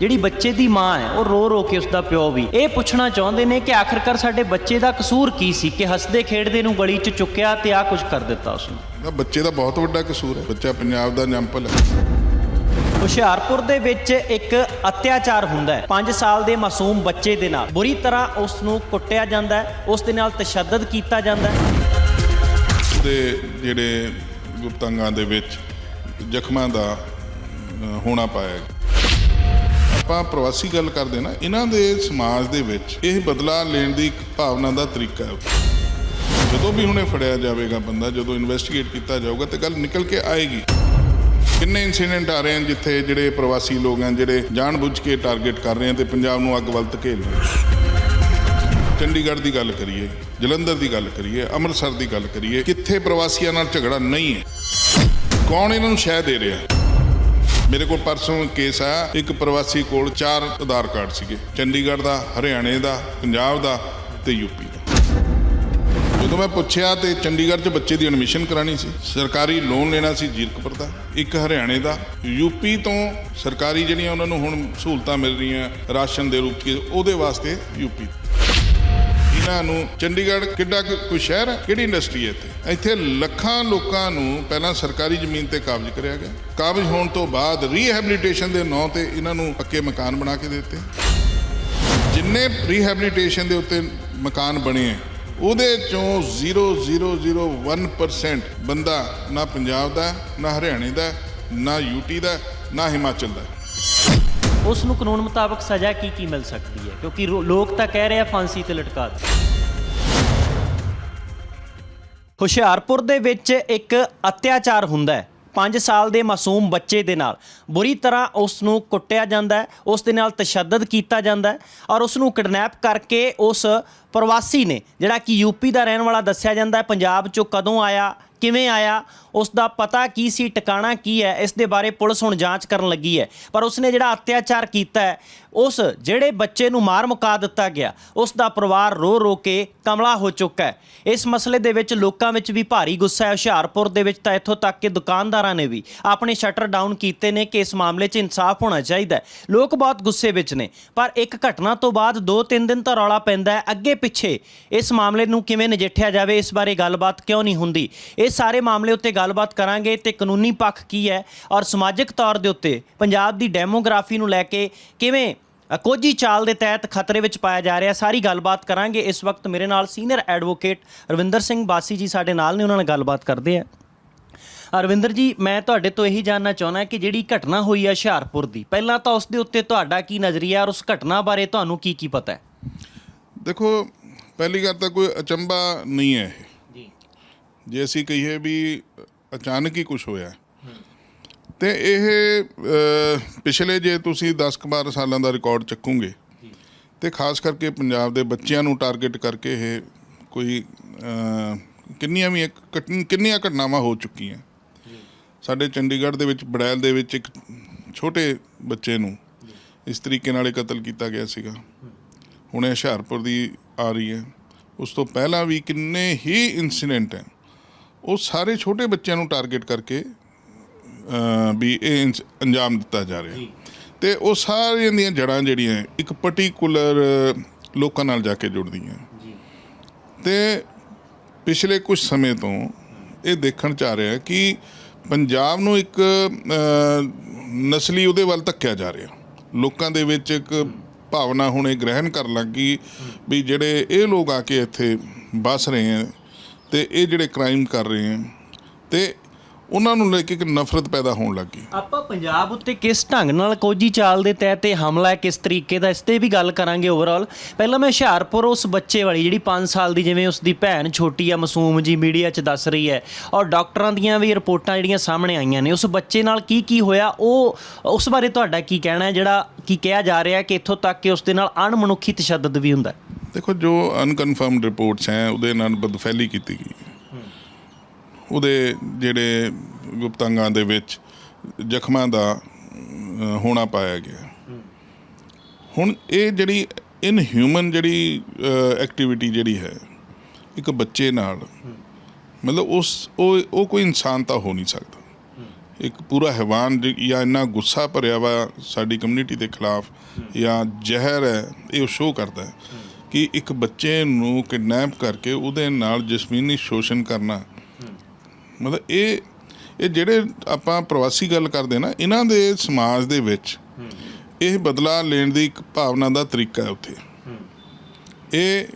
ਜਿਹੜੀ ਬੱਚੇ ਦੀ ਮਾਂ ਹੈ ਉਹ ਰੋ ਰੋ ਕੇ ਉਸ ਦਾ ਪਿਓ ਵੀ। ਇਹ ਪੁੱਛਣਾ ਚਾਹੁੰਦੇ ਨੇ ਕਿ ਆਖਰਕਾਰ ਸਾਡੇ ਬੱਚੇ ਦਾ ਕਸੂਰ ਕੀ ਸੀ ਕਿ ਹੱਸਦੇ ਖੇਡਦੇ ਨੂੰ ਗਲੀ 'ਚ ਚੁੱਕਿਆ ਤੇ ਆ ਕੁਝ ਕਰ ਦਿੱਤਾ ਉਸ ਨੂੰ ਤਾਂ ਬੱਚੇ ਦਾ ਬਹੁਤ ਵੱਡਾ ਕਸੂਰ ਹੈ। ਬੱਚਾ ਪੰਜਾਬ ਦਾ ਜੰਪਲ ਹੈ। ਹੁਸ਼ਿਆਰਪੁਰ ਦੇ ਵਿੱਚ ਇੱਕ ਅਤਿਆਚਾਰ ਹੁੰਦਾ ਹੈ। 5 ਸਾਲ ਦੇ ਮਾਸੂਮ ਬੱਚੇ ਦੇ ਨਾਲ। ਬੁਰੀ ਤਰ੍ਹਾਂ ਉਸ ਨੂੰ ਕੁੱਟਿਆ ਜਾਂਦਾ ਹੈ। ਉਸ ਦੇ ਨਾਲ ਤਸ਼ੱਦਦ ਕੀਤਾ ਜਾਂਦਾ ਹੈ। ਉਹਦੇ ਜਿਹੜੇ ਗੁਪਤਾਂਗਾਂ ਦੇ ਵਿੱਚ ਜ਼ਖਮਾਂ ਦਾ ਹੋਣਾ ਪਾਇਆ ਗਿਆ। ਆਪਾਂ ਪ੍ਰਵਾਸੀ ਗੱਲ ਕਰਦੇ ਨਾ, ਇਹਨਾਂ ਦੇ ਸਮਾਜ ਦੇ ਵਿੱਚ ਇਹ ਬਦਲਾ ਲੈਣ ਦੀ ਇੱਕ ਭਾਵਨਾ ਦਾ ਤਰੀਕਾ ਹੈ। ਜਦੋਂ ਵੀ ਹੁਣੇ ਫੜਿਆ ਜਾਵੇਗਾ ਬੰਦਾ, ਜਦੋਂ ਇਨਵੈਸਟੀਗੇਟ ਕੀਤਾ ਜਾਊਗਾ ਤੇ ਗੱਲ ਨਿਕਲ ਕੇ ਆਏਗੀ। ਕਿੰਨੇ ਇਨਸੀਡੈਂਟ ਆ ਰਹੇ ਹਨ ਜਿੱਥੇ ਜਿਹੜੇ ਪ੍ਰਵਾਸੀ ਲੋਕ ਹਨ, ਜਿਹੜੇ ਜਾਣਬੁੱਝ ਕੇ ਟਾਰਗੇਟ ਕਰ ਰਹੇ ਹਨ ਤੇ ਪੰਜਾਬ ਨੂੰ ਅੱਗ ਵੱਲ ਧਕੇਲ ਰਹੇ ਚੰਡੀਗੜ੍ਹ ਦੀ ਗੱਲ ਕਰੀਏ, ਜਲੰਧਰ ਦੀ ਗੱਲ ਕਰੀਏ, ਅੰਮ੍ਰਿਤਸਰ ਦੀ ਗੱਲ ਕਰੀਏ, ਕਿੱਥੇ ਪ੍ਰਵਾਸੀਆਂ ਨਾਲ ਝਗੜਾ ਨਹੀਂ ਹੈ। ਕੌਣ ਇਹਨਾਂ ਨੂੰ ਸ਼ਹਿ ਦੇ ਰਿਹਾ ਮੇਰੇ ਕੋਲ ਪਰਸੋਂ ਕੇਸ ਆਇਆ, ਇੱਕ ਪ੍ਰਵਾਸੀ ਕੋਲ ਚਾਰ ਆਧਾਰ ਕਾਰਡ ਸੀਗੇ, ਚੰਡੀਗੜ੍ਹ ਦਾ, ਹਰਿਆਣੇ ਦਾ, ਪੰਜਾਬ ਦਾ ਤੇ ਯੂਪੀ ਦਾ। ਜਦੋਂ ਮੈਂ ਪੁੱਛਿਆ ਤੇ ਚੰਡੀਗੜ੍ਹ 'ਚ ਬੱਚੇ ਦੀ ਐਡਮਿਸ਼ਨ ਕਰਾਣੀ ਸੀ, ਸਰਕਾਰੀ ਲੋਨ ਲੈਣਾ ਸੀ ਜੀਰਕਪੁਰ ਦਾ, ਇੱਕ ਹਰਿਆਣੇ ਦਾ ਯੂਪੀ ਤੋਂ ਸਰਕਾਰੀ ਜਿਹੜੀਆਂ ਉਹਨਾਂ ਨੂੰ ਹੁਣ ਸਹੂਲਤਾਂ ਮਿਲ ਰਹੀਆਂ, ਰਾਸ਼ਨ ਦੇ ਰੂਪ 'ਚ, ਉਹਦੇ ਵਾਸਤੇ ਯੂਪੀ ਇਹਨਾਂ ਨੂੰ ਚੰਡੀਗੜ੍ਹ ਕਿੱਡਾ ਕੁ- ਕੋਈ ਸ਼ਹਿਰ ਹੈ? ਕਿਹੜੀ ਇੰਡਸਟਰੀ ਹੈ ਇੱਥੇ? ਇੱਥੇ ਲੱਖਾਂ ਲੋਕਾਂ ਨੂੰ ਪਹਿਲਾਂ ਸਰਕਾਰੀ ਜ਼ਮੀਨ ਤੇ ਕਾਬਜ਼ ਕਰਿਆ ਗਿਆ। ਕਾਬਜ਼ ਹੋਣ ਤੋਂ ਬਾਅਦ ਰੀਹੈਬਿਲਿਟੇਸ਼ਨ ਦੇ ਨਾਂ ਤੇ ਇਹਨਾਂ ਨੂੰ ਪੱਕੇ ਮਕਾਨ ਬਣਾ ਕੇ ਦਿੱਤੇ। ਜਿੰਨੇ ਰੀਹੈਬਿਲਿਟੇਸ਼ਨ ਦੇ ਉੱਤੇ ਮਕਾਨ ਬਣੇ ਹੈ, ਉਹਦੇ ਚੋਂ 0001% ਬੰਦਾ ਨਾ ਪੰਜਾਬ ਦਾ, ਨਾ ਹਰਿਆਣੇ ਦਾ, ਨਾ ਯੂਟੀ ਦਾ, ਨਾ ਹਿਮਾਚਲ ਦਾ। ਉਸ ਨੂੰ ਕਾਨੂੰਨ ਮੁਤਾਬਕ ਸਜ਼ਾ ਕੀ ਕੀ ਮਿਲ ਸਕਦੀ ਹੈ? ਕਿਉਂਕਿ ਰੋ- ਲੋਕ ਤਾਂ ਕਹਿ ਰਹੇ ਆ ਫਾਂਸੀ ਤੇ ਲਟਕਾ ਦੇ ਹੁਸ਼ਿਆਰਪੁਰ ਦੇ ਵਿੱਚ ਇੱਕ ਅਤਿਆਚਾਰ ਹੁੰਦਾ ਹੈ। 5 ਸਾਲ ਦੇ ਮਾਸੂਮ ਬੱਚੇ ਦੇ ਨਾਲ। ਬੁਰੀ ਤਰ੍ਹਾਂ ਉਸ ਨੂੰ ਕੁੱਟਿਆ ਜਾਂਦਾ ਹੈ, ਉਸ ਦੇ ਨਾਲ ਤਸ਼ੱਦਦ ਕੀਤਾ ਜਾਂਦਾ ਹੈ ਔਰ ਉਸ ਨੂੰ ਕਿਡਨੈਪ ਕਰਕੇ ਉਸ ਪ੍ਰਵਾਸੀ ਨੇ, ਜਿਹੜਾ ਕਿ ਯੂਪੀ ਦਾ ਰਹਿਣ ਵਾਲਾ ਦੱਸਿਆ ਜਾਂਦਾ ਹੈ, ਪੰਜਾਬ ਚੋਂ ਕਦੋਂ ਆਇਆ, ਕਿਵੇਂ ਆਇਆ ਉਸ ਦਾ ਪਤਾ ਕੀ ਸੀ, ਟਿਕਾਣਾ ਕੀ ਹੈ, ਇਸ ਦੇ ਬਾਰੇ ਪੁਲਿਸ ਹੁਣ ਜਾਂਚ ਕਰਨ ਲੱਗੀ ਹੈ। ਪਰ ਉਸਨੇ ਜਿਹੜਾ ਅਤਿਆਚਾਰ ਕੀਤਾ ਹੈ, ਉਸ ਜਿਹੜੇ ਬੱਚੇ ਨੂੰ ਮਾਰ ਮੁਕਾ ਦਿੱਤਾ ਗਿਆ ਉਸ ਦਾ ਪਰਿਵਾਰ ਰੋ ਰੋ ਕੇ ਕਮਲਾ ਹੋ ਚੁੱਕਾ ਹੈ। ਇਸ ਮਸਲੇ ਦੇ ਵਿੱਚ ਲੋਕਾਂ ਵਿੱਚ ਵੀ ਭਾਰੀ ਗੁੱਸਾ ਹੈ। ਹੁਸ਼ਿਆਰਪੁਰ ਦੇ ਵਿੱਚ ਤਾਂ ਇੱਥੋਂ ਤੱਕ ਕਿ ਦੁਕਾਨਦਾਰਾਂ ਨੇ ਵੀ ਆਪਣੇ ਸ਼ਟਰ ਡਾਊਨ ਕੀਤੇ ਨੇ ਕਿ ਇਸ ਮਾਮਲੇ 'ਚ ਇਨਸਾਫ ਹੋਣਾ ਚਾਹੀਦਾ ਲੋਕ ਬਹੁਤ ਗੁੱਸੇ ਵਿੱਚ ਨੇ, ਪਰ ਇੱਕ ਘਟਨਾ ਤੋਂ ਬਾਅਦ 2-3 ਦਿਨ ਤਾਂ ਰੌਲਾ ਪੈਂਦਾ ਹੈ। ਅੱਗੇ ਪਿੱਛੇ ਇਸ ਮਾਮਲੇ ਨੂੰ ਕਿਵੇਂ ਨਜਿੱਠਿਆ ਜਾਵੇ, ਇਸ ਬਾਰੇ ਗੱਲਬਾਤ ਕਿਉਂ ਨਹੀਂ ਹੁੰਦੀ? ਇਹ ਸਾਰੇ ਮਾਮਲੇ ਉੱਤੇ ਗੱਲ ਗੱਲਬਾਤ ਕਰਾਂਗੇ ਤੇ ਕਾਨੂੰਨੀ ਪੱਖ ਕੀ ਹੈ ਔਰ ਸਮਾਜਿਕ ਤੌਰ ਦੇ ਉੱਤੇ ਪੰਜਾਬ ਦੀ ਡੈਮੋਗ੍ਰਾਫੀ ਨੂੰ ਲੈ ਕੇ ਕਿਵੇਂ ਕੋਝੀ ਚਾਲ ਦੇ ਤਹਿਤ ਖਤਰੇ ਵਿੱਚ ਪਾਇਆ ਜਾ ਰਿਹਾ ਸਾਰੀ ਗੱਲਬਾਤ ਕਰਾਂਗੇ। ਇਸ ਵਕਤ ਮੇਰੇ ਨਾਲ ਸੀਨੀਅਰ ਐਡਵੋਕੇਟ ਰਵਿੰਦਰ ਸਿੰਘ ਬਾਸੀ ਜੀ ਸਾਡੇ ਨਾਲ ਨੇ ਉਹਨਾਂ ਨਾਲ ਗੱਲਬਾਤ ਕਰਦੇ ਆ ਅਰਵਿੰਦਰ ਜੀ ਮੈਂ ਤੁਹਾਡੇ ਤੋਂ ਇਹੀ ਜਾਨਣਾ ਚਾਹੁੰਦਾ ਕਿ ਜਿਹੜੀ ਘਟਨਾ ਹੋਈ ਹੈ ਹੁਸ਼ਿਆਰਪੁਰ ਦੀ ਪਹਿਲਾਂ ਤਾਂ ਉਸ ਦੇ ਉੱਤੇ ਤੁਹਾਡਾ ਕੀ ਨਜ਼ਰੀਆ ਔਰ ਉਸ ਘਟਨਾ ਬਾਰੇ ਤੁਹਾਨੂੰ ਕੀ ਕੀ ਪਤਾ ਹੈ? ਦੇਖੋ ਪਹਿਲੀ ਗੱਲ ਤਾਂ ਕੋਈ ਅਚੰਭਾ ਨਹੀਂ ਹੈ ਜੀ। ਜੇ ਅਸੀਂ ਕਹੀਏ ਵੀ ਅਚਾਨਕ ਹੀ ਕੁਝ ਹੋਇਆ। ਤੇ ਇਹ ਪਿਛਲੇ ਜੇ ਤੁਸੀਂ 10 ਕੁ 12 ਸਾਲਾਂ ਦਾ ਰਿਕਾਰਡ ਚੱਕੋਗੇ, ਤੇ ਖਾਸ ਕਰਕੇ ਪੰਜਾਬ ਦੇ ਬੱਚਿਆਂ ਨੂੰ ਟਾਰਗੇਟ ਕਰਕੇ ਇਹ ਕੋਈ ਕਿੰਨੀਆਂ ਵੀ ਕਿੰਨੀਆਂ ਘਟਨਾਵਾਂ ਹੋ ਚੁੱਕੀਆਂ। ਸਾਡੇ ਚੰਡੀਗੜ੍ਹ ਦੇ ਵਿੱਚ, ਬੜੈਲ ਦੇ ਵਿੱਚ ਇੱਕ ਛੋਟੇ ਬੱਚੇ ਨੂੰ ਇਸ ਤਰੀਕੇ ਨਾਲ ਇਹ ਕਤਲ ਕੀਤਾ ਗਿਆ ਸੀਗਾ। ਹੁਣ ਇਹ ਹੁਸ਼ਿਆਰਪੁਰ ਦੀ ਆ ਰਹੀ ਹੈ। ਉਸ ਤੋਂ ਪਹਿਲਾਂ ਵੀ ਕਿੰਨੇ ਹੀ ਇਨਸੀਡੈਂਟ ਹੈ। ਉਹ ਸਾਰੇ ਛੋਟੇ ਬੱਚਿਆਂ ਨੂੰ ਟਾਰਗੇਟ ਕਰਕੇ ਵੀ ਇਹ ਅੰਜਾਮ ਦਿੱਤਾ ਜਾ ਰਿਹਾ। ਤੇ ਉਹ ਸਾਰੀਆਂ ਦੀਆਂ ਜੜਾਂ ਜਿਹੜੀਆਂ ਇੱਕ ਪਾਰਟਿਕੂਲਰ ਲੋਕਾਂ ਨਾਲ ਜਾ ਕੇ ਜੁੜਦੀਆਂ। ਜੀ। ਤੇ ਪਿਛਲੇ ਕੁਝ ਸਮੇਂ ਤੋਂ ਇਹ ਦੇਖਣ ਚ ਆ ਰਿਹਾ ਕਿ ਪੰਜਾਬ ਨੂੰ ਇੱਕ ਨਸਲੀ ਉਹਦੇ ਵੱਲ ਧੱਕਿਆ ਜਾ ਰਿਹਾ। ਲੋਕਾਂ ਦੇ ਵਿੱਚ ਇੱਕ ਭਾਵਨਾ ਹੁਣ ਇਹ ਗ੍ਰਹਿਣ ਕਰਨ ਲੱਗੀ ਵੀ ਜਿਹੜੇ ਇਹ ਲੋਕ ਆ ਕੇ ਇੱਥੇ ਵੱਸ ਰਹੇ ਆ ਤੇ ਇਹ ਜਿਹੜੇ ਕ੍ਰਾਈਮ ਕਰ ਰਹੇ ਹੈ, ਤੇ ਉਹਨਾਂ ਨੂੰ ਲੈ ਕੇ ਇੱਕ ਨਫ਼ਰਤ ਪੈਦਾ ਹੋਣ ਲੱਗੀ ਆਪਾਂ ਪੰਜਾਬ ਉੱਤੇ ਕਿਸ ਢੰਗ ਨਾਲ ਕੋਝੀ ਚਾਲ ਦੇ ਤਹਿਤ ਇਹ ਹਮਲਾ ਹੈ, ਕਿਸ ਤਰੀਕੇ ਦਾ, ਇਸ ਤੇ ਵੀ ਗੱਲ ਕਰਾਂਗੇ ਓਵਰਆਲ ਪਹਿਲਾਂ ਮੈਂ ਹੁਸ਼ਿਆਰਪੁਰ, ਉਸ ਬੱਚੇ ਵਾਲੀ ਜਿਹੜੀ 5 ਸਾਲ ਦੀ ਜਿਵੇਂ ਉਸ ਦੀ ਭੈਣ ਛੋਟੀ ਆ, ਮਾਸੂਮ ਜੀ ਮੀਡੀਆ 'ਚ ਦੱਸ ਰਹੀ ਹੈ, ਔਰ ਡਾਕਟਰਾਂ ਦੀਆਂ ਵੀ ਰਿਪੋਰਟਾਂ ਜਿਹੜੀਆਂ ਸਾਹਮਣੇ ਆਈਆਂ ਨੇ, ਉਸ ਬੱਚੇ ਨਾਲ ਕੀ ਕੀ ਹੋਇਆ, ਉਹ, ਉਸ ਬਾਰੇ ਤੁਹਾਡਾ ਕੀ ਕਹਿਣਾ ਹੈ, ਜਿਹੜਾ ਕੀ ਕਿਹਾ ਜਾ ਰਿਹਾ ਕਿ ਇੱਥੋਂ ਤੱਕ ਕਿ ਉਸ ਦੇ ਨਾਲ ਅਣਮਨੁੱਖੀ ਤਸ਼ੱਦਦ ਵੀ ਹੁੰਦਾ ਹੈ? ਦੇਖੋ, ਜੋ ਅਨਕਨਫਰਮਡ ਰਿਪੋਰਟਸ ਹੈ, ਉਹਦੇ ਨਾਲ ਬਦਫੈਲੀ ਕੀਤੀ ਗਈ ਹੈ। ਉਹਦੇ ਜਿਹੜੇ ਗੁਪਤਾਂਗਾਂ ਦੇ ਵਿੱਚ ਜ਼ਖਮਾਂ ਦਾ ਹੋਣਾ ਪਾਇਆ ਗਿਆ। ਹੁਣ ਇਹ ਜਿਹੜੀ ਇਨ ਹਿਊਮਨ ਜਿਹੜੀ ਐਕਟੀਵਿਟੀ ਜਿਹੜੀ ਹੈ, ਇੱਕ ਬੱਚੇ ਨਾਲ, ਮਤਲਬ ਉਸ, ਉਹ ਉਹ ਕੋਈ ਇਨਸਾਨ ਤਾਂ ਹੋ ਨਹੀਂ ਸਕਦਾ। ਇੱਕ ਪੂਰਾ ਹੈਵਾਨ ਜਾਂ ਇੰਨਾ ਗੁੱਸਾ ਭਰਿਆ ਵਾ ਸਾਡੀ ਕਮਿਊਨਿਟੀ ਦੇ ਖਿਲਾਫ, ਜਾਂ ਜ਼ਹਿਰ ਹੈ, ਇਹ ਉਹ ਸ਼ੋਅ ਕਰਦਾ ਹੈ। ਕਿ ਇੱਕ ਬੱਚੇ ਨੂੰ ਕਿਡਨੈਪ ਕਰਕੇ ਉਹਦੇ ਨਾਲ ਜਸਮੀਨੀ ਸ਼ੋਸ਼ਣ ਕਰਨਾ। ਮਤਲਬ ਇਹ ਇਹ ਜਿਹੜੇ ਆਪਾਂ ਪ੍ਰਵਾਸੀ ਗੱਲ ਕਰਦੇ ਨਾ, ਇਹਨਾਂ ਦੇ ਸਮਾਜ ਦੇ ਵਿੱਚ ਇਹ ਬਦਲਾ ਲੈਣ ਦੀ ਇੱਕ ਭਾਵਨਾ ਦਾ ਤਰੀਕਾ ਹੈ ਉੱਥੇ। ਇਹ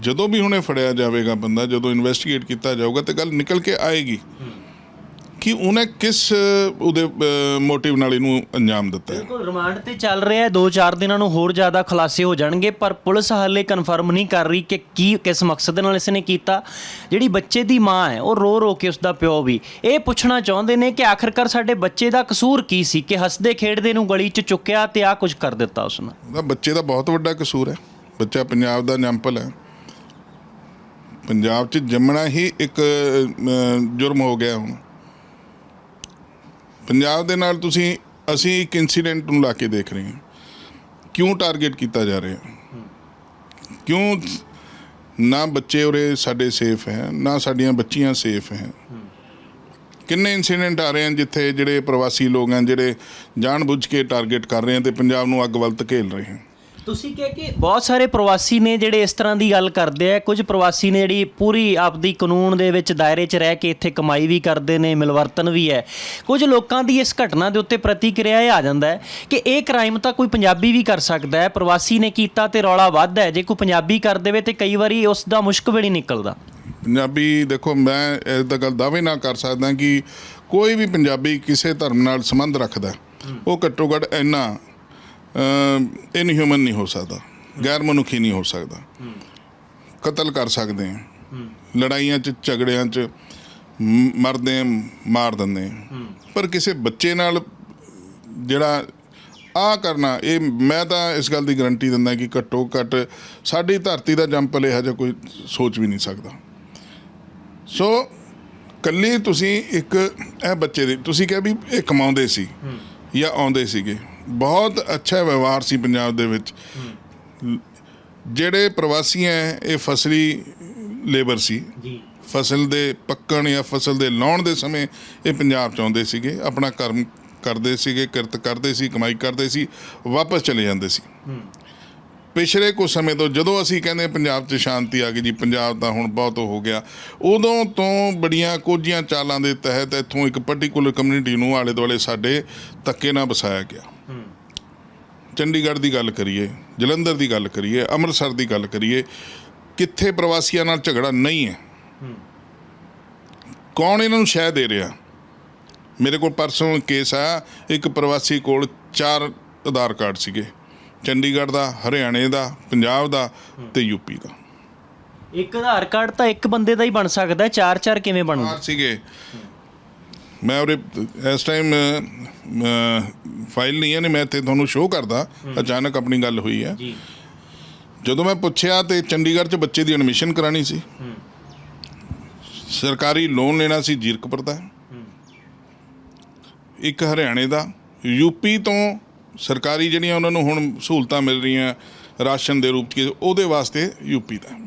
ਜਦੋਂ ਵੀ ਹੁਣੇ ਫੜਿਆ ਜਾਵੇਗਾ ਬੰਦਾ, ਜਦੋਂ ਇਨਵੈਸਟੀਗੇਟ ਕੀਤਾ ਜਾਊਗਾ ਤੇ ਗੱਲ ਨਿਕਲ ਕੇ ਆਏਗੀ। ਕਿ ਉਹਨੇ ਕਿਸ ਉਹਦੇ ਮੋਟਿਵ ਨਾਲ ਇਹਨੂੰ ਅੰਜਾਮ ਦਿੱਤਾ ਹੈ? ਬਿਲਕੁਲ ਰਿਮਾਂਡ ਤੇ ਚੱਲ ਰਿਹਾ ਹੈ। 2-4 ਦਿਨਾਂ ਨੂੰ ਹੋਰ ਜ਼ਿਆਦਾ ਖੁਲਾਸੇ ਹੋ ਜਾਣਗੇ ਪਰ ਪੁਲਿਸ ਹਾਲੇ ਕਨਫਰਮ ਨਹੀਂ ਕਰ ਰਹੀ ਕਿ ਕੀ ਕਿਸ ਮਕਸਦ ਨਾਲ ਇਸ ਨੇ ਕੀਤਾ। ਜਿਹੜੀ ਬੱਚੇ ਦੀ ਮਾਂ ਹੈ ਉਹ ਰੋ ਰੋ ਕੇ ਉਸ ਦਾ ਪਿਓ ਵੀ। ਇਹ ਪੁੱਛਣਾ ਚਾਹੁੰਦੇ ਨੇ ਕਿ ਆਖਰਕਾਰ ਸਾਡੇ ਬੱਚੇ ਦਾ ਕਸੂਰ ਕੀ ਸੀ ਕਿ ਹੱਸਦੇ ਖੇਡਦੇ ਨੂੰ ਗਲੀ 'ਚ ਚੁੱਕਿਆ ਤੇ ਆ ਕੁਝ ਕਰ ਦਿੱਤਾ ਉਸ ਨੇ? ਉਹਦਾ ਬੱਚੇ ਦਾ ਬਹੁਤ ਵੱਡਾ ਕਸੂਰ ਹੈ। ਬੱਚਾ ਪੰਜਾਬ ਦਾ ਜੰਪਲ ਹੈ। ਪੰਜਾਬ 'ਚ ਜੰਮਣਾ ਹੀ ਇੱਕ ਜੁਰਮ ਹੋ ਗਿਆ ਹੁਣ। ਪੰਜਾਬ ਦੇ ਨਾਲ ਤੁਸੀਂ, ਅਸੀਂ ਇੱਕ ਇਨਸੀਡੈਂਟ ਨੂੰ ਲਾ ਕੇ ਦੇਖ ਰਹੇ ਹਾਂ। ਕਿਉਂ ਟਾਰਗੇਟ ਕੀਤਾ ਜਾ ਰਿਹਾ? ਕਿਉਂ ਨਾ ਬੱਚੇ ਉਰੇ ਸਾਡੇ ਸੇਫ ਹੈ, ਨਾ ਸਾਡੀਆਂ ਬੱਚੀਆਂ ਸੇਫ ਹੈ? ਕਿੰਨੇ ਇਨਸੀਡੈਂਟ ਆ ਰਹੇ ਹਨ ਜਿੱਥੇ ਜਿਹੜੇ ਪ੍ਰਵਾਸੀ ਲੋਕ ਹਨ, ਜਿਹੜੇ ਜਾਣਬੁੱਝ ਕੇ ਟਾਰਗੇਟ ਕਰ ਰਹੇ ਹਨ ਤੇ ਪੰਜਾਬ ਨੂੰ ਅੱਗ ਵੱਲ ਧਕੇਲ ਰਹੇ ਹਨ? ਤੁਸੀਂ ਕਿਹਾ ਕਿ ਬਹੁਤ ਸਾਰੇ ਪ੍ਰਵਾਸੀ ਨੇ ਜਿਹੜੇ ਇਸ ਤਰ੍ਹਾਂ ਦੀ ਗੱਲ ਕਰਦੇ ਆ। ਕੁਝ ਪ੍ਰਵਾਸੀ ਨੇ ਜਿਹੜੀ ਪੂਰੀ ਆਪਦੀ ਕਾਨੂੰਨ ਦੇ ਵਿੱਚ ਦਾਇਰੇ 'ਚ ਰਹਿ ਕੇ ਇੱਥੇ ਕਮਾਈ ਵੀ ਕਰਦੇ ਨੇ ਮਿਲਵਰਤਨ ਵੀ ਹੈ। ਕੁਝ ਲੋਕਾਂ ਦੀ ਇਸ ਘਟਨਾ ਦੇ ਉੱਤੇ ਪ੍ਰਤੀਕਿਰਿਆ ਇਹ ਆ ਜਾਂਦਾ ਹੈ ਕਿ ਇਹ ਕ੍ਰਾਈਮ ਤਾਂ ਕੋਈ ਪੰਜਾਬੀ ਵੀ ਕਰ ਸਕਦਾ ਹੈ। ਪ੍ਰਵਾਸੀ ਨੇ ਕੀਤਾ ਤੇ ਰੌਲਾ ਵੱਧ ਹੈ। ਜੇ ਕੋਈ ਪੰਜਾਬੀ ਕਰ ਦੇਵੇ ਤੇ ਕਈ ਵਾਰੀ ਉਸ ਦਾ ਮੁਸ਼ਕ ਵੀ ਨਹੀਂ ਨਿਕਲਦਾ। ਪੰਜਾਬੀ ਦੇਖੋ ਮੈਂ ਇਸ ਦਾ ਗੱਲ ਦਾਅਵੇ ਨਾ ਕਰ ਸਕਦਾ ਕਿ ਕੋਈ ਵੀ ਪੰਜਾਬੀ ਕਿਸੇ ਧਰਮ ਨਾਲ ਸੰਬੰਧ ਰੱਖਦਾ। ਉਹ ਘੱਟੋ ਘੱਟ ਇੰਨਾ ਇਨਹਿਊਮਨ ਨਹੀਂ ਹੋ ਸਕਦਾ। ਗੈਰ ਮਨੁੱਖੀ ਨਹੀਂ ਹੋ ਸਕਦਾ। ਕਤਲ ਕਰ ਸਕਦੇ ਆ ਲੜਾਈਆਂ 'ਚ, ਝਗੜਿਆਂ 'ਚ ਮਰਦੇ ਮਾਰ ਦਿੰਦੇ ਪਰ ਕਿਸੇ ਬੱਚੇ ਨਾਲ ਜਿਹੜਾ ਆ ਕਰਨਾ, ਇਹ ਮੈਂ ਤਾਂ ਇਸ ਗੱਲ ਦੀ ਗਾਰੰਟੀ ਦਿੰਦਾ ਕਿ ਘੱਟੋ ਘੱਟ ਸਾਡੀ ਧਰਤੀ ਦਾ ਜੰਪਲ ਇਹੋ ਜਿਹਾ ਕੋਈ ਸੋਚ ਵੀ ਨਹੀਂ ਸਕਦਾ। ਸੋ, ਕੱਲੀ ਤੁਸੀਂ ਇੱਕ, ਇਹ ਬੱਚੇ ਦੀ, ਤੁਸੀਂ ਕਿਹਾ ਵੀ ਇਹ ਕਮਾਉਂਦੇ ਸੀ। ਜਾਂ ਆਉਂਦੇ ਸੀਗੇ। ਬਹੁਤ ਅੱਛਾ ਵਿਵਹਾਰ ਸੀ ਪੰਜਾਬ ਦੇ ਵਿੱਚ। ਜਿਹੜੇ ਪ੍ਰਵਾਸੀ ਹੈ ਇਹ ਫਸਲੀ ਲੇਬਰ ਸੀ। ਜੀ। ਫਸਲ ਦੇ ਪੱਕਣ ਜਾਂ ਫਸਲ ਦੇ ਲਾਉਣ ਦੇ ਸਮੇਂ ਇਹ ਪੰਜਾਬ ਚ ਆਉਂਦੇ ਸੀਗੇ। ਆਪਣਾ ਕਰਮ ਕਰਦੇ ਸੀਗੇ ਕਿਰਤ ਕਰਦੇ ਸੀ ਕਮਾਈ ਕਰਦੇ ਸੀ ਵਾਪਸ ਚਲੇ ਜਾਂਦੇ ਸੀ। ਪਿਛਲੇ ਕੁਝ ਸਮੇਂ ਤੋਂ ਜਦੋਂ ਅਸੀਂ ਕਹਿੰਦੇ ਪੰਜਾਬ 'ਚ ਸ਼ਾਂਤੀ ਆ ਗਈ ਜੀ ਪੰਜਾਬ ਤਾਂ ਹੁਣ ਬਹੁਤ ਹੋ ਗਿਆ ਉਦੋਂ ਤੋਂ ਬੜੀਆਂ ਕੋਝੀਆਂ ਚਾਲਾਂ ਦੇ ਤਹਿਤ ਇੱਥੋਂ ਇੱਕ ਪਾਰਟਿਕੂਲਰ ਕਮਿਊਨਿਟੀ ਨੂੰ ਆਲੇ ਦੁਆਲੇ ਸਾਡੇ ਧੱਕੇ ਨਾਲ ਵਸਾਇਆ ਗਿਆ। ਚੰਡੀਗੜ੍ਹ ਦੀ ਗੱਲ ਕਰੀਏ ਜਲੰਧਰ ਦੀ ਗੱਲ ਕਰੀਏ ਅੰਮ੍ਰਿਤਸਰ ਦੀ ਗੱਲ ਕਰੀਏ ਕਿੱਥੇ ਪ੍ਰਵਾਸੀਆਂ ਨਾਲ ਝਗੜਾ ਨਹੀਂ ਹੈ। ਕੌਣ ਇਹਨਾਂ ਨੂੰ ਸ਼ਹਿ ਦੇ ਰਿਹਾ? ਮੇਰੇ ਕੋਲ ਪਰਸੋਂ ਕੇਸ ਆ ਇੱਕ ਪ੍ਰਵਾਸੀ ਕੋਲ ਚਾਰ ਆਧਾਰ ਕਾਰਡ ਸੀਗੇ। ਚੰਡੀਗੜ੍ਹ ਦਾ ਹਰਿਆਣੇ ਦਾ ਪੰਜਾਬ ਦਾ ਤੇ ਯੂਪੀ ਦਾ। ਇੱਕ ਆਧਾਰ ਕਾਰਡ ਤਾਂ ਇੱਕ ਬੰਦੇ ਦਾ ਹੀ ਬਣ ਸਕਦਾ ਹੈ ਚਾਰ ਚਾਰ ਕਿਵੇਂ ਬਣੂਗਾ ਚਾਰ ਸੀਗੇ। ਮੈਂ ਉਹਦੇ ਇਸ ਟਾਈਮ ਫਾਈਲ ਨਹੀਂ ਹੈ ਨੇ ਮੈਂ ਤੇ ਤੁਹਾਨੂੰ ਸ਼ੋਅ ਕਰਦਾ। ਅਚਾਨਕ ਆਪਣੀ ਗੱਲ ਹੋਈ ਹੈ। ਜੀ। ਜਦੋਂ ਮੈਂ ਪੁੱਛਿਆ ਤੇ ਚੰਡੀਗੜ੍ਹ 'ਚ ਬੱਚੇ ਦੀ ਐਡਮਿਸ਼ਨ ਕਰਾਣੀ ਸੀ। ਸਰਕਾਰੀ ਲੋਨ ਲੈਣਾ ਸੀ ਜੀਰਕਪੁਰ ਦਾ। ਇੱਕ ਹਰਿਆਣੇ ਦਾ। ਯੂਪੀ ਤੋਂ ਸਰਕਾਰੀ ਜਿਹੜੀਆਂ ਉਹਨਾਂ ਨੂੰ ਹੁਣ ਸਹੂਲਤਾਂ ਮਿਲ ਰਹੀਆਂ ਰਾਸ਼ਨ ਦੇ ਰੂਪ 'ਚ ਉਹਦੇ ਵਾਸਤੇ ਯੂਪੀ ਦਾ।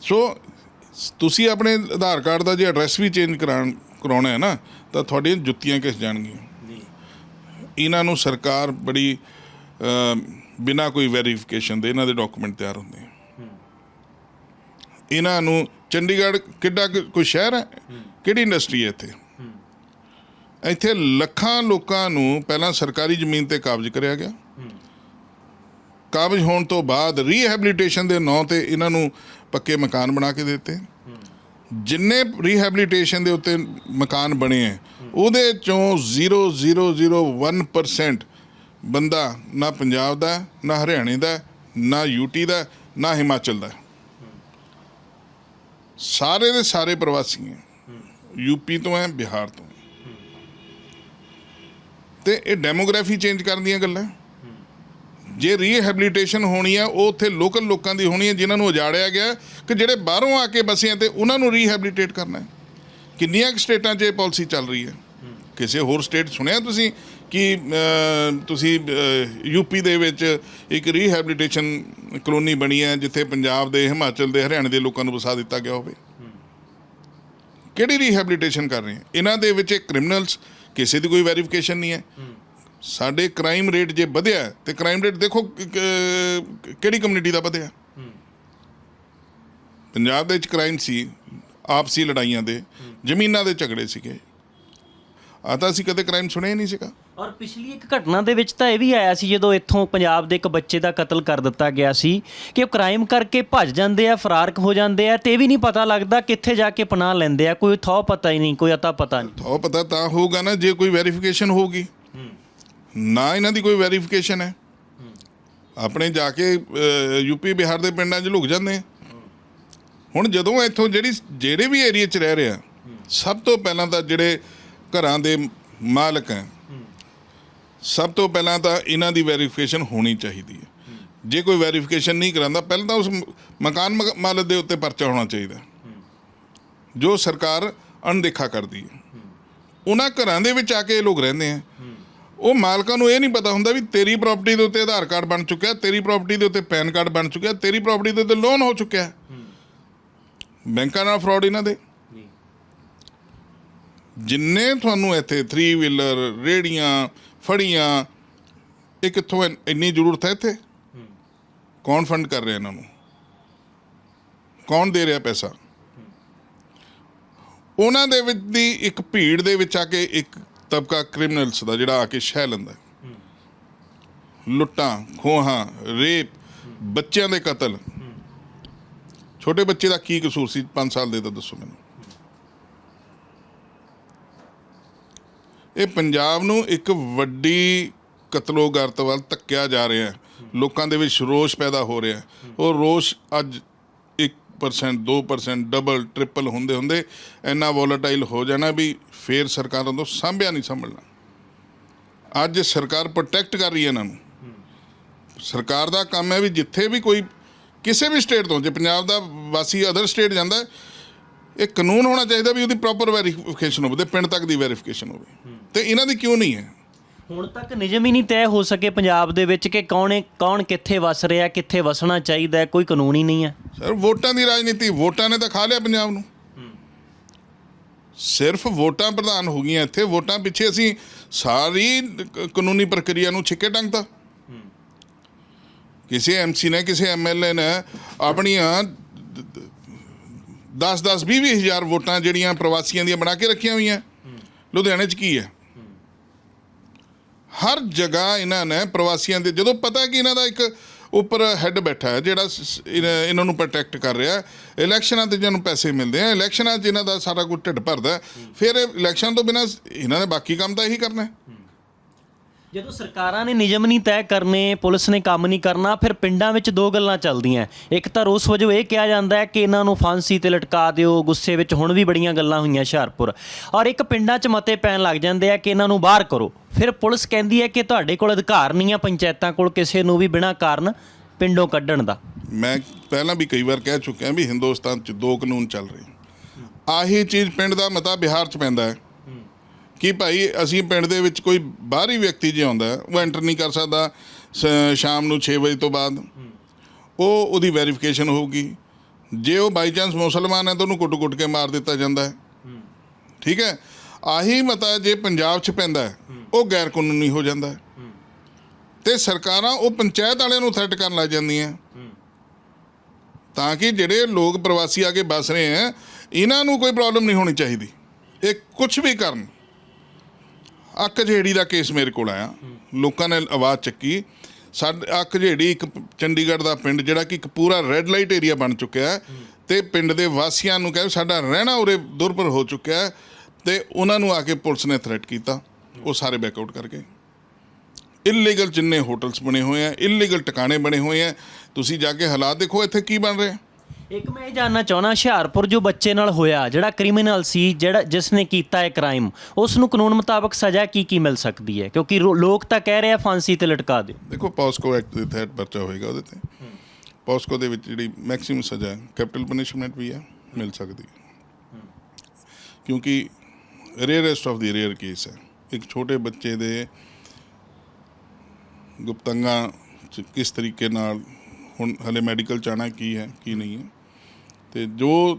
ਸੋ ਤੁਸੀਂ ਆਪਣੇ ਆਧਾਰ ਕਾਰਡ ਦਾ ਜੇ ਐਡਰੈਸ ਵੀ ਚੇਂਜ ਕਰਾਉਣ ਕਰਾਉਣਾ ਹੈ ਨਾ ਤਾਂ ਤੁਹਾਡੀਆਂ ਜੁੱਤੀਆਂ ਕਿਸ ਜਾਣਗੀਆਂ? ਜੀ। ਇਹਨਾਂ ਨੂੰ ਸਰਕਾਰ ਬੜੀ ਬਿਨਾ ਕੋਈ ਵੈਰੀਫਿਕੇਸ਼ਨ ਦੇ ਇਹਨਾਂ ਦੇ ਡਾਕੂਮੈਂਟ ਤਿਆਰ ਹੁੰਦੇ ਆ। ਇਹਨਾਂ ਨੂੰ ਚੰਡੀਗੜ੍ਹ ਕਿੱਡਾ ਕੋਈ ਸ਼ਹਿਰ ਹੈ। ਕਿਹੜੀ ਇੰਡਸਟਰੀ ਹੈ ਇੱਥੇ? ਇੱਥੇ ਲੱਖਾਂ ਲੋਕਾਂ ਨੂੰ ਪਹਿਲਾਂ ਸਰਕਾਰੀ ਜ਼ਮੀਨ ਤੇ ਕਾਬਜ਼ ਕਰਿਆ ਗਿਆ। ਕਾਬਜ਼ ਹੋਣ ਤੋਂ ਬਾਅਦ ਰੀਹੈਬਿਲਿਟੇਸ਼ਨ ਦੇ ਨਾਂ ਤੇ ਇਹਨਾਂ ਨੂੰ ਪੱਕੇ ਮਕਾਨ ਬਣਾ ਕੇ ਦਿੱਤੇ। ਜਿੰਨੇ ਰੀਹੈਬਿਲਿਟੇਸ਼ਨ ਦੇ ਉੱਤੇ ਮਕਾਨ ਬਣੇ ਹੈ, ਉਹਦੇ ਚੋਂ 0.001% ਬੰਦਾ ਨਾ ਪੰਜਾਬ ਦਾ ਨਾ ਹਰਿਆਣੇ ਦਾ ਨਾ ਯੂਟੀ ਦਾ ਨਾ ਹਿਮਾਚਲ ਦਾ ਸਾਰੇ ਦੇ ਸਾਰੇ ਪ੍ਰਵਾਸੀ ਹੈ। ਯੂਪੀ ਤੋਂ ਹੈ, ਬਿਹਾਰ ਤੋਂ। ਤੇ ਇਹ ਡੈਮੋਗ੍ਰਾਫੀ ਚੇਂਜ ਕਰਨ ਦੀਆਂ ਗੱਲਾਂ। ਜੇ ਰੀਹੈਬਿਲਿਟੇਸ਼ਨ ਹੋਣੀ ਹੈ ਉਹ ਉੱਥੇ ਲੋਕਲ ਲੋਕਾਂ ਦੀ ਹੋਣੀ ਹੈ ਜਿਨ੍ਹਾਂ ਨੂੰ ਉਜਾੜਿਆ ਗਿਆ ਕਿ ਜਿਹੜੇ ਬਾਹਰੋਂ ਆ ਕੇ ਬਸੇ ਆ ਤੇ ਉਹਨਾਂ ਨੂੰ ਰੀਹੈਬਿਲਿਟੇਟ ਕਰਨਾ ਹੈ। ਕਿੰਨੀਆਂ ਕੁ ਸਟੇਟਾਂ 'ਚ ਇਹ ਪਾਲਿਸੀ ਚੱਲ ਰਹੀ ਹੈ? ਕਿਸੇ ਹੋਰ ਸਟੇਟ ਸੁਣਿਆ ਤੁਸੀਂ ਕਿ ਅਹ, ਤੁਸੀਂ ਯੂਪੀ ਦੇ ਵਿੱਚ ਇੱਕ ਰੀਹੈਬਿਲਿਟੇਸ਼ਨ ਕਲੋਨੀ ਬਣੀ ਹੈ ਜਿੱਥੇ ਪੰਜਾਬ ਦੇ ਹਿਮਾਚਲ ਦੇ ਹਰਿਆਣੇ ਦੇ ਲੋਕਾਂ ਨੂੰ ਵਸਾ ਦਿੱਤਾ ਗਿਆ ਹੋਵੇ? ਕਿਹੜੀ ਰੀਹੈਬਿਲਿਟੇਸ਼ਨ ਕਰ ਰਹੇ ਆ ਇਹਨਾਂ ਦੇ ਵਿੱਚ ਇਹ ਕ੍ਰਿਮੀਨਲਸ ਕਿਸੇ ਦੀ ਕੋਈ ਵੈਰੀਫਿਕੇਸ਼ਨ ਨਹੀਂ ਹੈ। ਸਾਡੇ ਕ੍ਰਾਈਮ ਰੇਟ ਜੇ ਵਧਿਆ ਹੈ, ਤੇ ਕ੍ਰਾਈਮ ਰੇਟ ਦੇਖੋ ਕਿਹੜੀ ਕਮਿਊਨਿਟੀ ਦਾ ਵਧਿਆ? ਪੰਜਾਬ ਦੇ ਵਿੱਚ ਕ੍ਰਾਈਮ ਸੀ ਆਪਸੀ ਲੜਾਈਆਂ ਦੇ ਜ਼ਮੀਨਾਂ ਦੇ ਝਗੜੇ ਸੀਗੇ। ਆ ਤਾਂ ਅਸੀਂ ਕਦੇ ਕ੍ਰਾਈਮ ਸੁਣਿਆ ਹੀ ਨਹੀਂ ਸੀਗਾ। ਔਰ ਪਿਛਲੀ ਇੱਕ ਘਟਨਾ ਦੇ ਵਿੱਚ ਤਾਂ ਇਹ ਵੀ ਆਇਆ ਸੀ ਜਦੋਂ ਇੱਥੋਂ ਪੰਜਾਬ ਦੇ ਇੱਕ ਬੱਚੇ ਦਾ ਕਤਲ ਕਰ ਦਿੱਤਾ ਗਿਆ ਸੀ ਕਿ ਉਹ ਕ੍ਰਾਈਮ ਕਰਕੇ ਭੱਜ ਜਾਂਦੇ ਆ ਫਰਾਰ ਹੋ ਜਾਂਦੇ ਆ ਤੇ ਇਹ ਵੀ ਨਹੀਂ ਪਤਾ ਲੱਗਦਾ ਕਿੱਥੇ ਜਾ ਕੇ ਪਨਾਹ ਲੈਂਦੇ ਆ ਕੋਈ ਥੋ ਪਤਾ ਹੀ ਨਹੀਂ ਕੋਈ ਅਤਾ ਪਤਾ ਨਹੀਂ। ਉਹ ਪਤਾ ਤਾਂ ਹੋਊਗਾ ਨਾ ਜੇ ਕੋਈ ਵੈਰੀਫਿਕੇਸ਼ਨ ਹੋਊਗੀ। ਨਾ ਇਹਨਾਂ ਦੀ ਕੋਈ ਵੈਰੀਫਿਕੇਸ਼ਨ ਹੈ। ਆਪਣੇ ਜਾ ਕੇ ਯੂਪੀ ਬਿਹਾਰ ਦੇ ਪਿੰਡਾਂ 'ਚ ਲੁਕ ਜਾਂਦੇ ਆ। ਹੁਣ ਜਦੋਂ ਇੱਥੋਂ ਜਿਹੜੀ ਜਿਹੜੇ ਵੀ ਏਰੀਆ 'ਚ ਰਹਿ ਰਿਹਾ ਸਭ ਤੋਂ ਪਹਿਲਾਂ ਤਾਂ ਜਿਹੜੇ ਘਰਾਂ ਦੇ ਮਾਲਕ ਹੈ। ਸਭ ਤੋਂ ਪਹਿਲਾਂ ਤਾਂ ਇਹਨਾਂ ਦੀ ਵੈਰੀਫਿਕੇਸ਼ਨ ਹੋਣੀ ਚਾਹੀਦੀ ਹੈ। ਜੇ ਕੋਈ ਵੈਰੀਫਿਕੇਸ਼ਨ ਨਹੀਂ ਕਰਾਂਦਾ ਪਹਿਲਾਂ ਤਾਂ ਉਸ ਮਕਾਨ ਮਾਲਕ ਦੇ ਉੱਤੇ ਪਰਚਾ ਹੋਣਾ ਚਾਹੀਦਾ। ਜੋ ਸਰਕਾਰ ਅਣਦੇਖਾ ਕਰਦੀ ਹੈ। ਉਹਨਾਂ ਘਰਾਂ ਦੇ ਵਿੱਚ ਆ ਕੇ ਇਹ ਲੋਕ ਰਹਿੰਦੇ ਆ ਉਹ ਮਾਲਕਾਂ ਨੂੰ ਇਹ ਨਹੀਂ ਪਤਾ ਹੁੰਦਾ ਵੀ ਤੇਰੀ ਪ੍ਰਾਪਰਟੀ ਦੇ ਉੱਤੇ ਆਧਾਰ ਕਾਰਡ ਬਣ ਚੁੱਕਿਆ ਤੇਰੀ ਪ੍ਰਾਪਰਟੀ ਦੇ ਉੱਤੇ ਪੈਨ ਕਾਰਡ ਬਣ ਚੁੱਕਿਆ ਤੇਰੀ ਪ੍ਰਾਪਰਟੀ ਦੇ ਉੱਤੇ ਲੋਨ ਹੋ ਚੁੱਕਿਆ। ਬੈਂਕਾਂ ਨਾਲ ਫਰਾਡ ਇਹਨਾਂ ਦੇ। ਜਿੰਨੇ ਤੁਹਾਨੂੰ ਇੱਥੇ 3 ਵੀਲਰ ਰੇੜੀਆਂ ਫੜੀਆਂ, ਇਹ ਕਿੱਥੋਂ ਇੰਨ- ਇੰਨੀ ਜ਼ਰੂਰਤ ਹੈ ਇੱਥੇ? ਕੌਣ ਫੰਡ ਕਰ ਰਿਹਾ ਇਹਨਾਂ ਨੂੰ? ਕੌਣ ਦੇ ਰਿਹਾ ਪੈਸਾ? ਉਹਨਾਂ ਦੇ ਵਿੱਚ ਦੀ ਇੱਕ ਭੀੜ ਦੇ ਵਿੱਚ ਆ ਕੇ ਇੱਕ ਤਬਕਾ ਕ੍ਰਿਮੀਨਲਸ ਦਾ ਜਿਹੜਾ ਆ ਕੇ ਸ਼ਹਿ ਲੈਂਦਾ ਹੈ। ਲੁੱਟਾਂ, ਖੋਹਾਂ, ਰੇਪ, ਬੱਚਿਆਂ ਦੇ ਕਤਲ। ਛੋਟੇ ਬੱਚੇ ਦਾ ਕੀ ਕਸੂਰ ਸੀ? 5 ਸਾਲ ਦੇ ਤਾਂ ਦੱਸੋ ਮੈਨੂੰ। ਇਹ ਪੰਜਾਬ ਨੂੰ ਇੱਕ ਵੱਡੀ ਕਤਲੋਗਾਰਤ ਵੱਲ ਧੱਕਿਆ ਜਾ ਰਿਹਾ ਹੈ। ਲੋਕਾਂ ਦੇ ਵਿੱਚ ਰੋਸ਼ ਪੈਦਾ ਹੋ ਰਿਹਾ ਹੈ। ਉਹ ਰੋਸ਼ ਅੱਜ 1% 2% ਡਬਲ ਟ੍ਰਿਪਲ ਹੁੰਦੇ ਹੁੰਦੇ ਇੰਨਾ ਵੋਲਟਾਈਲ ਹੋ ਜਾਣਾ ਵੀ ਫੇਰ ਸਰਕਾਰਾਂ ਤੋਂ ਸਾਂਭਿਆ ਨਹੀਂ ਸੰਭਲਣਾ। ਅੱਜ ਸਰਕਾਰ ਪ੍ਰੋਟੈਕਟ ਕਰ ਰਹੀ ਹੈ ਇਹਨਾਂ ਨੂੰ। ਸਰਕਾਰ ਦਾ ਕੰਮ ਹੈ ਵੀ ਜਿੱਥੇ ਵੀ ਕੋਈ ਕਿਸੇ ਵੀ ਸਟੇਟ ਤੋਂ, ਜੇ ਪੰਜਾਬ ਦਾ ਵਾਸੀ ਅਦਰ ਸਟੇਟ ਜਾਂਦਾ ਇਹ ਕਾਨੂੰਨ ਹੋਣਾ ਚਾਹੀਦਾ ਵੀ ਉਹਦੀ ਪ੍ਰੋਪਰ ਵੈਰੀਫਿਕੇਸ਼ਨ ਹੋਵੇ ਤੇ ਪਿੰਡ ਤੱਕ ਦੀ ਵੈਰੀਫਿਕੇਸ਼ਨ ਹੋਵੇ। ਤੇ ਇਹਨਾਂ ਦੀ ਕਿਉਂ ਨਹੀਂ ਹੈ? ਹੁਣ ਤੱਕ ਨਿਯਮ ਹੀ ਨਹੀਂ ਤੈਅ ਹੋ ਸਕੇ ਪੰਜਾਬ ਦੇ ਵਿੱਚ ਕਿ ਕੌਣ ਹੈ- ਕੌਣ ਕਿੱਥੇ ਵਸ ਰਿਹਾ ਕਿੱਥੇ ਵਸਣਾ ਚਾਹੀਦਾ ਕੋਈ ਕਾਨੂੰਨ ਹੀ ਨਹੀਂ ਹੈ। ਸਰ ਵੋਟਾਂ ਦੀ ਰਾਜਨੀਤੀ ਵੋਟਾਂ ਨੇ ਤਾਂ ਖਾ ਲਿਆ ਪੰਜਾਬ ਨੂੰ। ਸਿਰਫ ਵੋਟਾਂ ਪ੍ਰਧਾਨ ਹੋ ਗਈਆਂ ਇੱਥੇ ਵੋਟਾਂ ਪਿੱਛੇ ਅਸੀਂ ਸਾਰੀ ਕਾਨੂੰਨੀ ਪ੍ਰਕਿਰਿਆ ਨੂੰ ਛਿੱਕੇ ਟੰਗਤਾ। ਕਿਸੇ ਐਮਸੀ ਨੇ ਕਿਸੇ ਐਮਐਲਏ ਨੇ ਆਪਣੀਆਂ 10 10 20 20 ਹਜ਼ਾਰ ਵੋਟਾਂ ਜਿਹੜੀਆਂ ਪ੍ਰਵਾਸੀਆਂ ਦੀਆਂ ਬਣਾ ਕੇ ਰੱਖੀਆਂ ਹੋਈਆਂ। ਲੁਧਿਆਣੇ 'ਚ ਕੀ ਹੈ? ਹਰ ਜਗ੍ਹਾ ਇਹਨਾਂ ਨੇ ਪ੍ਰਵਾਸੀਆਂ ਦੇ, ਜਦੋਂ ਪਤਾ ਕਿ ਇਹਨਾਂ ਦਾ ਇੱਕ ਉੱਪਰ ਹੈੱਡ ਬੈਠਾ ਹੈ, ਜਿਹੜਾ ਸ- ਇਹਨਾਂ ਨੂੰ ਪ੍ਰੋਟੈਕਟ ਕਰ ਰਿਹਾ ਇਲੈਕਸ਼ਨਾਂ ਤੇ ਜਿਹਨੂੰ ਪੈਸੇ ਮਿਲਦੇ ਆ, ਇਲੈਕਸ਼ਨਾਂ 'ਚ ਇਹਨਾਂ ਦਾ ਸਾਰਾ ਕੁਝ ਢਿੱਡ ਭਰਦਾ ਫਿਰ ਇਹ ਇਲੈਕਸ਼ਨ ਤੋਂ ਬਿਨਾਂ ਇਹਨਾਂ ਨੇ ਬਾਕੀ ਕੰਮ ਤਾਂ ਇਹੀ ਕਰਨਾ ਹੈ। ਜਦੋਂ ਸਰਕਾਰਾਂ ਨੇ ਨਿਯਮ ਨਹੀਂ ਤੈਅ ਕਰਨੇ, ਪੁਲਿਸ ਨੇ ਕੰਮ ਨਹੀਂ ਕਰਨਾ, ਫਿਰ ਪਿੰਡਾਂ ਵਿੱਚ ਦੋ ਗੱਲਾਂ ਚੱਲਦੀਆਂ। ਇੱਕ ਤਾਂ ਰੋਸ ਵਜੋਂ ਇਹ ਕਿਹਾ ਜਾਂਦਾ ਹੈ ਕਿ ਇਹਨਾਂ ਨੂੰ ਫਾਂਸੀ ਤੇ ਲਟਕਾ ਦਿਓ, ਗੁੱਸੇ ਵਿੱਚ ਹੁਣ ਵੀ ਬੜੀਆਂ ਗੱਲਾਂ ਹੋਈਆਂ ਹੁਸ਼ਿਆਰਪੁਰ। ਔਰ ਇੱਕ ਪਿੰਡਾਂ 'ਚ ਮਤੇ ਪੈਣ ਲੱਗ ਜਾਂਦੇ ਆ ਕਿ ਇਹਨਾਂ ਨੂੰ ਬਾਹਰ ਕਰੋ। ਫਿਰ ਪੁਲਿਸ ਕਹਿੰਦੀ ਹੈ ਕਿ ਤੁਹਾਡੇ ਕੋਲ ਅਧਿਕਾਰ ਨਹੀਂ ਆ ਪੰਚਾਇਤਾਂ ਕੋਲ ਕਿਸੇ ਨੂੰ ਵੀ ਬਿਨਾਂ ਕਾਰਨ ਪਿੰਡੋਂ ਕੱਢਣ ਦਾ। ਮੈਂ ਪਹਿਲਾਂ ਵੀ ਕਈ ਵਾਰ ਕਹਿ ਚੁੱਕਿਆ ਵੀ ਹਿੰਦੁਸਤਾਨ 'ਚ ਦੋ ਕਾਨੂੰਨ ਚੱਲ ਰਹੇ। ਆਹੀ ਚੀਜ਼ ਪਿੰਡ ਦਾ ਮਤਾ ਬਿਹਾਰ 'ਚ ਪੈਂਦਾ ਹੈ। ਕਿ ਭਾਈ ਅਸੀਂ ਪਿੰਡ ਦੇ ਵਿੱਚ ਕੋਈ ਬਾਹਰੀ ਵਿਅਕਤੀ ਜੇ ਆਉਂਦਾ ਉਹ ਐਂਟਰ ਨਹੀਂ ਕਰ ਸਕਦਾ ਸ- ਸ਼ਾਮ ਨੂੰ 6 ਵਜੇ ਤੋਂ ਬਾਅਦ। ਉਹ ਉਹਦੀ ਵੈਰੀਫਿਕੇਸ਼ਨ ਹੋਊਗੀ। ਜੇ ਉਹ ਬਾਈ ਚਾਂਸ ਮੁਸਲਮਾਨ ਹੈ ਤਾਂ ਉਹਨੂੰ ਕੁੱਟ-ਕੁੱਟ ਕੇ ਮਾਰ ਦਿੱਤਾ ਜਾਂਦਾ ਹੈ। ਠੀਕ ਹੈ? ਆਹੀ ਮਤਾ ਜੇ ਪੰਜਾਬ 'ਚ ਪੈਂਦਾ ਹੈ, ਉਹ ਗੈਰ ਕਾਨੂੰਨੀ ਹੋ ਜਾਂਦਾ ਹੈ। ਤੇ ਸਰਕਾਰਾਂ ਉਹ ਪੰਚਾਇਤ ਵਾਲਿਆਂ ਨੂੰ ਥ੍ਰੈਟ ਕਰਨ ਲੱਗ ਜਾਂਦੀਆਂ। ਤਾਂ ਕਿ ਜਿਹੜੇ ਲੋਕ ਪ੍ਰਵਾਸੀ ਆ ਕੇ ਬਸ ਰਹੇ ਹੈ ਇਹਨਾਂ ਨੂੰ ਕੋਈ ਪ੍ਰੋਬਲਮ ਨਹੀਂ ਹੋਣੀ ਚਾਹੀਦੀ। ਇਹ ਕੁਝ ਵੀ ਕਰਨ। ਅੱਕ ਜਿਹੜੀ ਦਾ ਕੇਸ ਮੇਰੇ ਕੋਲ ਆਇਆ। ਲੋਕਾਂ ਨੇ ਆਵਾਜ਼ ਚੱਕੀ। ਸਾਡੇ, ਅੱਕ ਜਿਹੜੀ ਇੱਕ ਚੰਡੀਗੜ੍ਹ ਦਾ ਪਿੰਡ ਜਿਹੜਾ ਕਿ ਇੱਕ ਪੂਰਾ ਰੈੱਡ ਲਾਈਟ ਏਰੀਆ ਬਣ ਚੁੱਕਿਆ ਹੈ ਤੇ ਪਿੰਡ ਦੇ ਵਾਸੀਆਂ ਨੂੰ ਕਹੇ, ਸਾਡਾ ਰਹਿਣਾ ਉਰੇ ਦੁਰਪਰ ਹੋ ਚੁੱਕਿਆ ਹੈ ਤੇ ਉਹਨਾਂ ਨੂੰ ਆ ਕੇ ਪੁਲਿਸ ਨੇ ਥ੍ਰੈਟ ਕੀਤਾ। ਉਹ ਸਾਰੇ ਬੈਕਆਊਟ ਕਰ ਗਏ। ਇਲੀਗਲ ਜਿੰਨੇ ਹੋਟਲਸ ਬਣੇ ਹੋਏ ਆ ਇਲੀਗਲ ਟਿਕਾਣੇ ਬਣੇ ਹੋਏ ਆ। ਤੁਸੀਂ ਜਾ ਕੇ ਹਾਲਾਤ ਦੇਖੋ, ਇੱਥੇ ਕੀ ਬਣ ਰਿਹਾ ਇੱਕ ਮੈਂ ਇਹ ਜਾਨਣਾ ਚਾਹਣਾ ਹੁਸ਼ਿਆਰਪੁਰ ਜੋ ਬੱਚੇ ਨਾਲ ਹੋਇਆ ਜਿਹੜਾ ਕ੍ਰਿਮੀਨਲ ਸੀ ਜਿਹੜਾ ਜਿਸ ਨੇ ਕੀਤਾ ਹੈ ਕ੍ਰਾਈਮ ਉਸ ਨੂੰ ਕਾਨੂੰਨ ਮੁਤਾਬਕ ਸਜ਼ਾ ਕੀ ਕੀ ਮਿਲ ਸਕਦੀ ਹੈ? ਕਿਉਂਕਿ ਰੋ- ਲੋਕ ਤਾਂ ਕਹਿ ਰਹੇ ਆ ਫਾਂਸੀ ਤੇ ਲਟਕਾ ਦਿਓ। ਦੇਖੋ ਪੌਸਕੋ ਐਕਟ ਦੇ ਤਹਿਤ ਪਰਚਾ ਹੋਏਗਾ ਉਹਦੇ ਤੇ। ਪੌਸਕੋ ਦੇ ਵਿੱਚ ਜਿਹੜੀ ਮੈਕਸਿਮਮ ਸਜ਼ਾ ਹੈ ਕੈਪੀਟਲ ਪਨਿਸ਼ਮੈਂਟ ਵੀ ਹੈ ਮਿਲ ਸਕਦੀ ਹੈ। ਕਿਉਂਕਿ rarest of the rare case ਹੈ। ਇੱਕ ਛੋਟੇ ਬੱਚੇ ਦੇ ਗੁਪਤੰਗਾ ਚ ਕਿਸ ਤਰੀਕੇ ਨਾਲ ਹੁਣ ਹਲੇ ਮੈਡੀਕਲ ਚਾਣਾ ਕੀ ਹੈ ਕੀ ਨਹੀਂ ਹੈ। ਤੇ ਜੋ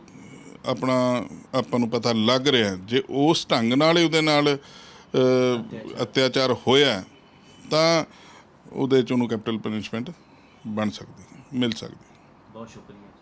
ਆਪਣਾ, ਆਪਾਂ ਨੂੰ ਪਤਾ ਲੱਗ ਰਿਹਾ, ਜੇ ਉਸ ਢੰਗ ਨਾਲ ਹੀ ਉਹਦੇ ਨਾਲ ਅਤਿਆਚਾਰ ਹੋਇਆ, ਤਾਂ ਉਹਦੇ ਚ ਉਹਨੂੰ ਕੈਪੀਟਲ ਪਨਿਸ਼ਮੈਂਟ ਬਣ ਸਕਦੀ, ਮਿਲ ਸਕਦੀ। ਬਹੁਤ ਸ਼ੁਕਰੀਆ।